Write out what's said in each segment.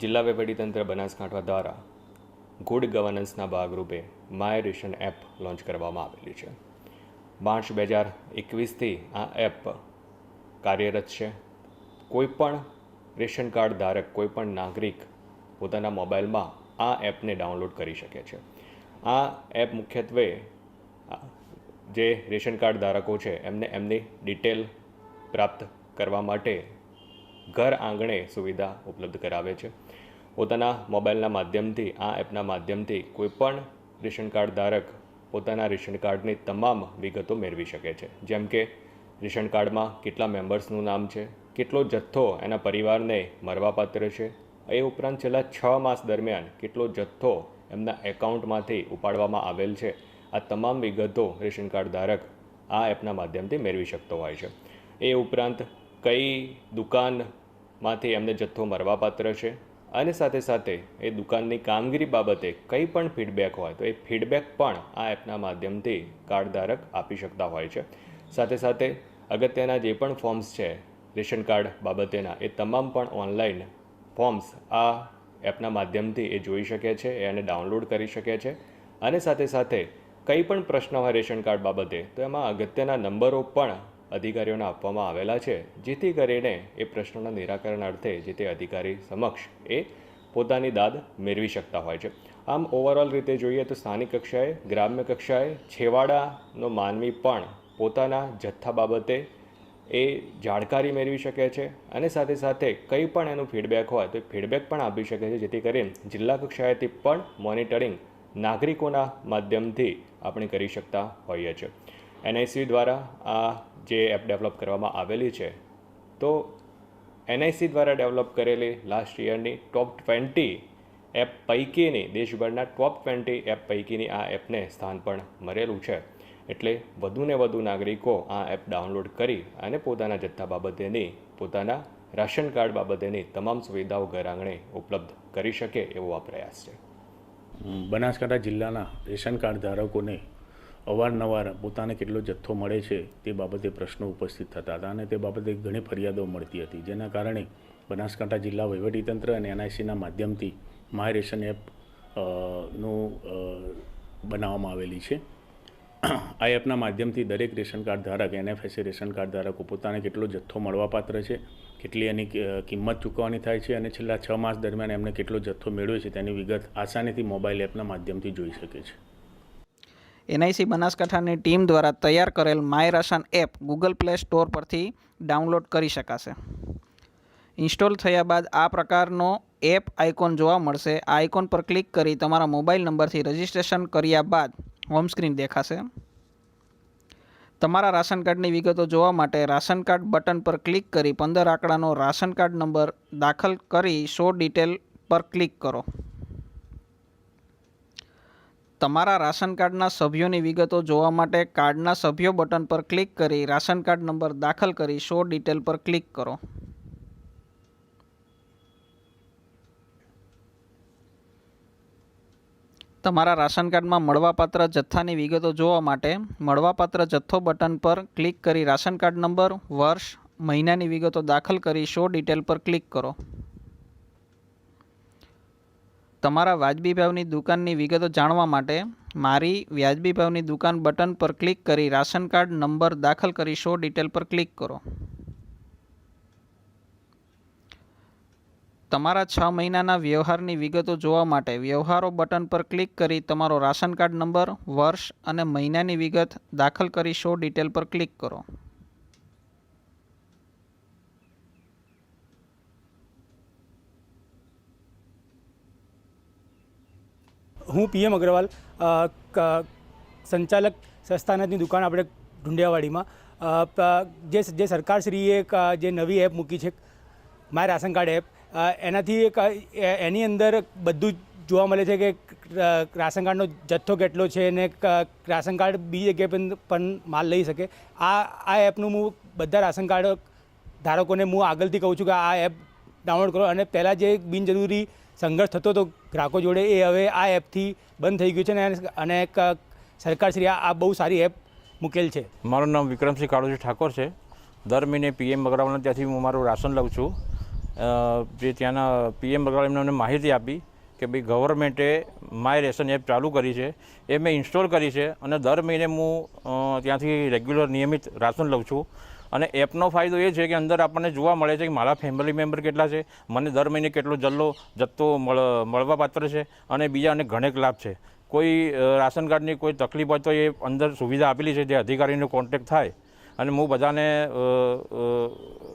જિલ્લા વહીવટીતંત્ર બનાસકાંઠા દ્વારા ગુડ ગવર્નન્સના ભાગરૂપે માય રેશન એપ લોન્ચ કરવામાં આવેલી છે. માર્ચ બે હજાર એકવીસથી આ એપ કાર્યરત છે. કોઈપણ રેશન કાર્ડ ધારક કોઈપણ નાગરિક પોતાના મોબાઈલમાં આ એપને ડાઉનલોડ કરી શકે છે. આ એપ મુખ્યત્વે જે રેશન કાર્ડ ધારકો છે, એમને એમની ડિટેલ પ્રાપ્ત કરવા માટે ઘર આંગણે સુવિધા ઉપલબ્ધ કરાવે છે. પોતાના મોબાઈલના માધ્યમથી, આ એપના માધ્યમથી કોઈપણ રેશન કાર્ડ ધારક પોતાના રેશન કાર્ડની તમામ વિગતો મેળવી શકે છે. જેમ કે, રેશન કાર્ડમાં કેટલા મેમ્બર્સનું નામ છે, કેટલો જથ્થો એના પરિવારને મળવાપાત્ર છે, એ ઉપરાંત છેલ્લા છ માસ દરમિયાન કેટલો જથ્થો એમના એકાઉન્ટમાંથી ઉપાડવામાં આવેલ છે, આ તમામ વિગતો રેશન કાર્ડ ધારક આ એપના માધ્યમથી મેળવી શકતો હોય છે. એ ઉપરાંત કઈ દુકાનમાંથી એમને જથ્થો મળવાપાત્ર છે અને સાથે સાથે એ દુકાનની કામગીરી બાબતે કંઈ પણ ફીડબેક હોય તો એ ફીડબેક પણ આ એપના માધ્યમથી કાર્ડ ધારક આપી શકતા હોય છે. સાથે સાથે અગત્યના જે પણ ફોર્મ્સ છે, રેશન કાર્ડ બાબતેના, એ તમામ પણ ઓનલાઈન ફોર્મ્સ આ એપના માધ્યમથી એ જોઈ શકે છે એને ડાઉનલોડ કરી શકે છે. અને સાથે સાથે કંઈ પણ પ્રશ્ન હોય રેશન કાર્ડ બાબતે, તો એમાં અગત્યના નંબરો પણ અધિકારીઓને આપવામાં આવેલા છે. જેથી કરીને એ પ્રશ્નોના નિરાકરણ અર્થે જે તે અધિકારી સમક્ષ એ પોતાની દાદ મેળવી શકતા હોય છે. આમ ઓવરઓલ રીતે જોઈએ તો સ્થાનિક કક્ષાએ, ગ્રામ્ય કક્ષાએ છેવાડાનો માનવી પણ પોતાના જથ્થા બાબતે એ જાણકારી મેળવી શકે છે અને સાથે સાથે કંઈ પણ એનું ફીડબેક હોય તો ફીડબેક પણ આપી શકે છે. જેથી કરીને જિલ્લા કક્ષાએથી પણ મોનિટરિંગ નાગરિકોના માધ્યમથી આપણે કરી શકતા હોઈએ છીએ. એનઆઈસી દ્વારા આ જે એપ ડેવલપ કરવામાં આવેલી છે, તો એનઆઈસી દ્વારા ડેવલપ કરેલી લાસ્ટ યરની ટોપ ટ્વેન્ટી એપ પૈકીની, દેશભરના ટોપ ટ્વેન્ટી એપ પૈકીની આ એપને સ્થાન પણ મળેલું છે. એટલે વધુને વધુ નાગરિકો આ એપ ડાઉનલોડ કરી અને પોતાના જથ્થા બાબતેની, પોતાના રાશન કાર્ડ બાબતેની તમામ સુવિધાઓ ઘર ઉપલબ્ધ કરી શકે એવો આ પ્રયાસ છે. બનાસકાંઠા જિલ્લાના રેશન કાર્ડ ધારકોને અવારનવાર પોતાને કેટલો જથ્થો મળે છે તે બાબતે પ્રશ્નો ઉપસ્થિત થતા હતા અને તે બાબતે ઘણી ફરિયાદો મળતી હતી. જેના કારણે બનાસકાંઠા જિલ્લા વહીવટીતંત્ર અને એનઆઈસીના માધ્યમથી માય રેશન એપનું બનાવવામાં આવેલી છે. આ એપના માધ્યમથી દરેક રેશન કાર્ડ ધારક, એનએફએસએ રેશન કાર્ડ ધારકો પોતાને કેટલો જથ્થો મળવાપાત્ર છે, કેટલી એની કિંમત ચૂકવવાની થાય છે અને છેલ્લા છ માસ દરમિયાન એમને કેટલો જથ્થો મેળવ્યો છે તેની વિગત આસાનીથી મોબાઈલ એપના માધ્યમથી જોઈ શકે છે. એનઆઈસી બનાસકાંઠાની ટીમ દ્વારા તૈયાર કરેલ My Ration app Google Play Store પરથી ડાઉનલોડ કરી શકાશે. ઇન્સ્ટોલ થયા બાદ આ પ્રકારનો એપ આઇકોન જોવા મળશે. આ આઇકોન પર ક્લિક કરી તમારા મોબાઈલ નંબરથી રજિસ્ટ્રેશન કર્યા બાદ હોમ સ્ક્રીન દેખાશે. તમારા રાશન કાર્ડની વિગતો જોવા માટે રાશન કાર્ડ બટન પર ક્લિક કરી પંદર આંકડાનો રાશન કાર્ડ નંબર દાખલ કરી શો ડિટેલ પર ક્લિક કરો. તમારા રાશન કાર્ડના સભ્યોની વિગતો જોવા માટે કાર્ડના સભ્યો બટન પર ક્લિક કરી રાશન કાર્ડ નંબર દાખલ કરી શો ડિટેલ પર ક્લિક કરો. તમારા રાશન કાર્ડમાં મળવાપાત્ર જથ્થાની વિગતો જોવા માટે મળવાપાત્ર જથ્થો બટન પર ક્લિક કરી રાશન કાર્ડ નંબર, વર્ષ, મહિનાની વિગતો દાખલ કરી શો ડિટેલ પર ક્લિક કરો. તમારા વાજબી ભાવની દુકાનની વિગતો જાણવા માટે મારી વ્યાજબી ભાવની દુકાન બટન પર ક્લિક કરી રાશન કાર્ડ નંબર દાખલ કરી શો ડિટેલ પર ક્લિક કરો. તમારા છ મહિનાના વ્યવહારની વિગતો જોવા માટે વ્યવહારો બટન પર ક્લિક કરી તમારો રાશન કાર્ડ નંબર, વર્ષ અને મહિનાની વિગત દાખલ કરી શો ડિટેલ પર ક્લિક કરો. હું પીએમ અગ્રવાલ સંચાલક સસ્તાનાથની દુકાન આપણે ઢુંડિયાવાડીમાં જે જે સરકારશ્રીએ એક જે નવી એપ મૂકી છે, માય રાશન કાર્ડ એપ એનાથી એક એની અંદર બધું જ જોવા મળે છે કે રાશન કાર્ડનો જથ્થો કેટલો છે અને રાશન કાર્ડ બીજી જગ્યાએ પણ માલ લઈ શકે. આ આ એપનું હું બધા રાશન કાર્ડ ધારકોને હું આગળથી કહું છું કે આ એપ ડાઉનલોડ કરો. અને પહેલાં જે બિનજરૂરી સંઘર્ષ થતો હતો ગ્રાહકો જોડે એ હવે આ એપથી બંધ થઈ ગયું છે ને અને સરકારશ્રી આ બહુ સારી એપ મૂકેલ છે. મારું નામ વિક્રમસિંહ કાળુજી ઠાકોર છે. દર મહિને પીએમ અગ્રવાલના ત્યાંથી હું મારું રાશન લઉં છું. જે ત્યાંના પીએમ અગ્રવાલ એમને માહિતી આપી કે ભાઈ ગવર્મેન્ટે માય રેશન એપ ચાલુ કરી છે, એ મેં ઇન્સ્ટોલ કરી છે અને દર મહિને હું ત્યાંથી રેગ્યુલર નિયમિત રાશન લઉં છું. અને એપનો ફાયદો એ છે કે અંદર આપણને જોવા મળે છે કે મારા ફેમિલી મેમ્બર કેટલા છે, મને દર મહિને કેટલો જલ્લો જથ્થો મળવાપાત્ર મળવા પાત્ર છે અને બીજા અનેક ઘણેક લાભ છે. કોઈ રાશન કાર્ડની કોઈ તકલીફ હોય તો એ અંદર સુવિધા આપેલી છે, જે અધિકારીનો કોન્ટેક્ટ થાય. અને હું બધાને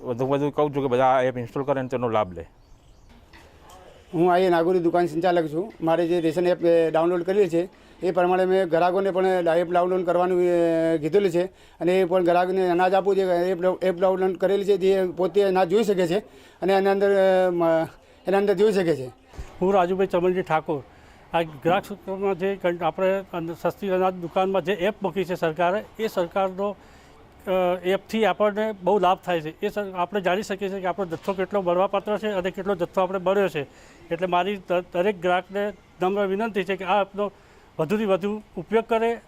વધુ વધુ કહું છું કે બધા એપ ઇન્સ્ટોલ કરે અને તેનો લાભ લે. હું અહીં નાગોરી દુકાન સંચાલક છું. મારે જે રેશન એપ ડાઉનલોડ કરેલી છે, એ પ્રમાણે મેં ગ્રાહકોને પણ એપ ડાઉનલોડ કરવાનું કીધેલું છે અને એ પણ ગ્રાહકને અનાજ આપવું છે એપ ડાઉનલોડ કરેલી છે તે પોતે અનાજ જોઈ શકે છે અને એના અંદર એના અંદર જોઈ શકે છે. હું રાજુભાઈ ચમનજી ઠાકોર. આ ગ્રાહક સૂત્રમાં જે આપણે સસ્તી અનાજ દુકાનમાં જે એપ મૂકી છે સરકારે, એ સરકારનો એપથી આપણને બહુ લાભ થાય છે. એ આપણે જાણી શકીએ છીએ કે આપણો જથ્થો કેટલો મળવાપાત્ર છે અને કેટલો જથ્થો આપણે બળ્યો છે. એટલે મારી દરેક ગ્રાહકને નમ્ર વિનંતી છે કે આ એપનો વધુથી વધુ ઉપયોગ કરે